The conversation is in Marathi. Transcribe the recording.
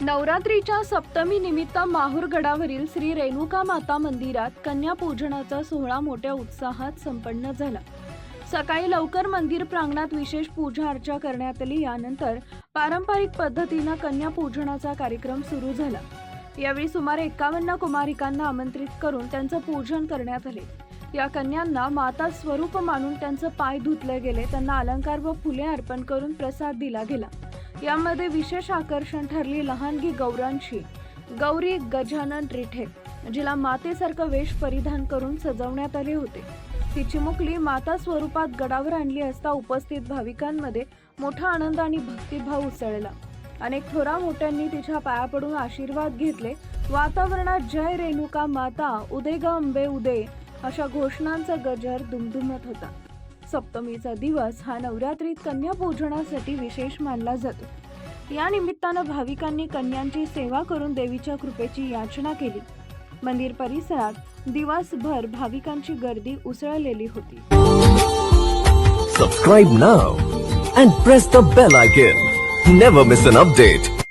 नवरात्रीच्या सप्तमी निमित्त माहूरगडावरील श्री रेणुका माता मंदिरात कन्या पूजनाचा सोहळा मोठ्या उत्साहात संपन्न झाला. सकाळी लवकर मंदिर प्रांगणात विशेष पूजा अर्चा करण्यात आली. यानंतर पारंपरिक पद्धतीनं कन्या पूजनाचा कार्यक्रम सुरू झाला. यावेळी सुमारे एकावन्न कुमारिकांना आमंत्रित करून त्यांचं पूजन करण्यात आले. या कन्यांना माता स्वरूप मानून त्यांचं पाय धुतले गेले. त्यांना अलंकार व फुले अर्पण करून प्रसाद दिला गेला. यामध्ये विशेष आकर्षण ठरली लहानगी गौरांची. गौरी गजानन रिठे जिला मातेसारखं वेश परिधान करून सजवण्यात आले होते. तिची मुकली माता स्वरूपात गडावर आणली असता उपस्थित भाविकांमध्ये मोठा आनंद आणि भक्तिभाव उसळला. अनेक थोरा मोठ्यांनी तिच्या पाया पडून आशीर्वाद घेतले. वातावरणात जय रेणुका माता उदे ग अंबे उदे अशा घोषणांचा गजर दुमदुमत होता. सप्तमीचा दिवस हा नवरात्रीत कन्या पूजनासाठी विशेष मानला जातो. या निमित्तानं भाविकांनी कन्यांची सेवा करून देवीच्या कृपेची याचना केली. मंदिर परिसरात दिवसभर भाविकांची गर्दी उसळलेली होती. Subscribe now and press the bell icon never miss an update